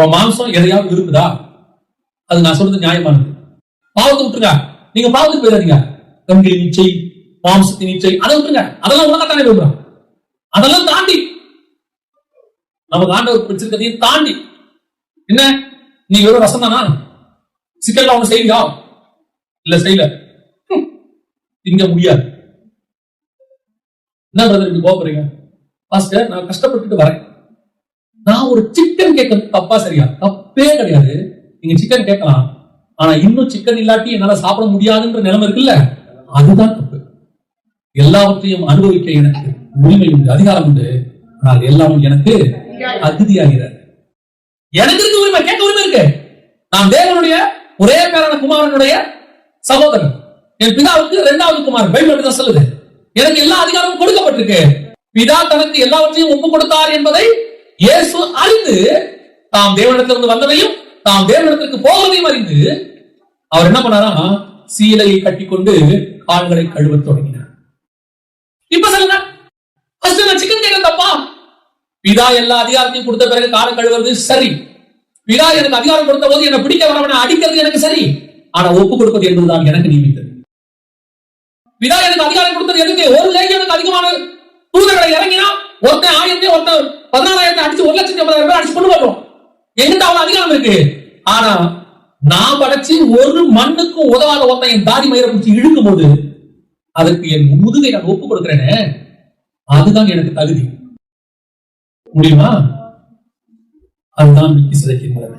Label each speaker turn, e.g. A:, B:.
A: உன் மாம்சம் எதையாவது விரும்புதா? அது நான் சொல்றது நியாயமானது. பாவத்தை விட்டுருங்க. நீங்க பாவத்துக்கு போயிடாதீங்க. கண்களை நிச்சை மாம்சத்தின் நிச்சை அதை விட்டுருங்க. அதெல்லாம் உலகத்தானே விரும்புறோம் அதெல்லாம் தாண்டி. நமக்கு ஆண்டவர் பிடிச்சிருக்கதையும் தாண்டி. என்ன? நீ வெறும் ரசம் தானா? சிக்கல்ல அவங்க செய்வியா? இல்ல செய்யல. திங்க முடியாது. என்ன பிரதர் இப்படி போக போறீங்க பாஸ்டர் நான் கஷ்டப்பட்டுட்டு வரேன். நான் ஒரு சிக்கன் கேட்கறது தப்பா சரியா? தப்பே கிடையாது. நீங்க சிக்கன் கேட்கலாம். ஆனா இன்னும் சிக்கன் இல்லாட்டி என்னால சாப்பிட முடியாதுன்ற நிலைமை இருக்குல்ல? அதுதான் தப்பு. எல்லாவற்றையும் அனுபவிக்க எனக்கு உரிமை உண்டு அதிகாரம் உண்டு. ஆனால் எல்லாமும் எனக்கு அகதியாகிறார். எனக்கு இருக்கு உரிமை கேட்க உரிமை இருக்கு. நான் தேவனுடைய ஒரே பேரான குமாரனுடைய சகோதரன். என் பிதாவுக்கு இரண்டாவது குமார் பைபிள் தான் சொல்லுது. எனக்கு எல்லா அதிகாரமும் கொடுக்கப்பட்டிருக்கு. பிதா தனக்கு எல்லாவற்றையும் ஒப்பு கொடுத்தார் என்பதை இயேசு அறிந்து தாம் தேவனிடத்திலிருந்து வந்ததையும் தாம் தேவனிடத்திற்கு போவதையும் அறிந்து அவர் என்ன பண்ணாரா? சீலையை கட்டிக்கொண்டு கால்களை கழுவ தொடங்கினார். இப்ப சொல்லுங்க. சிக்கன் கேட்க தப்பா? பிதா எல்லா அதிகாரத்தையும் கொடுத்த பிறகு காலை கழுவுறது சரி. பிதா எனக்கு அதிகாரம் கொடுத்த போது என்னை பிடிக்க வரவன அடிக்கிறது எனக்கு சரி. ஆனா ஒப்பு கொடுப்பது என்பதுதான் எனக்கு நியமித்தது. பிதா எனக்கு அதிகாரம் கொடுத்தது எதுக்கு? ஒரு லேகியனுக்கு அதிகமான தூதர்களை இறங்கி ஒருத்தன் ஆயிரத்தையும் ஒருத்தன் பதினாலாயிரத்தை அடிச்சு ஒரு லட்சத்தி ஐம்பதாயிரம் பேர் அடிச்சு கொண்டு வரணும். எங்கிட்ட அவ்வளவு அதிகாரம் இருக்கு. ஆனா நான் படைச்சு ஒரு மண்ணுக்கும் உதவாத ஒருத்தன் என் தாடி மயிரை பிடிச்சி இழுக்கும் போது அதற்கு என் முதுகை நான் ஒப்பு கொடுக்கிறேனே. அதுதான் எனக்கு தகுதி. முடியுமா? அதுதான் விக்கி சிதைக்கின்றது